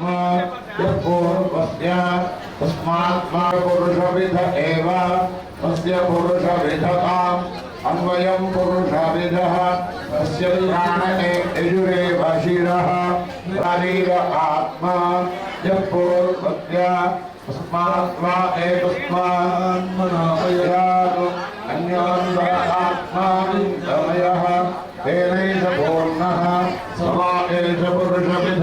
पूर्वस्य तस्मात् पुरुषविध एव तस्य पुरुषविधताम् अन्वयम् पुरुषविधः तस्य प्राण यजुरेव शिरः शरीर आत्मा यः पूर्वस्य तस्मात् वा एतस्मान्मनामयात् अन्योन्वर तेनैष पूर्णः समा एष पुरुषविध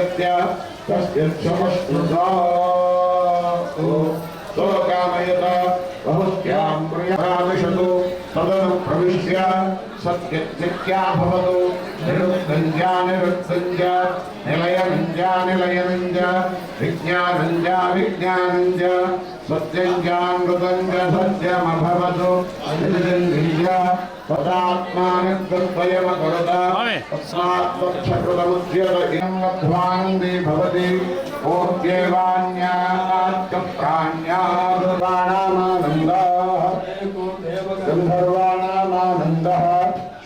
प्रेत्य कस्य क्षमश्नुता सोकामयत बहुत्यां प्रियाविशतु तदनु प्रविश्य सत्यत्यत्या भवतु నిరుత్సంజ నిరుత్సంజ నిలయంజ నిలయంజ విజ్ఞానంజ విజ్ఞానంజ సత్యంజామృతంజ సత్యమభవతు నిజంజ తదాత్మానిద్వయమకృతస్మాత్మక్షకృతముద్యత ఇదం లబ్ధ్వానందే భవతి ఓర్గేవాణ్యాత్మ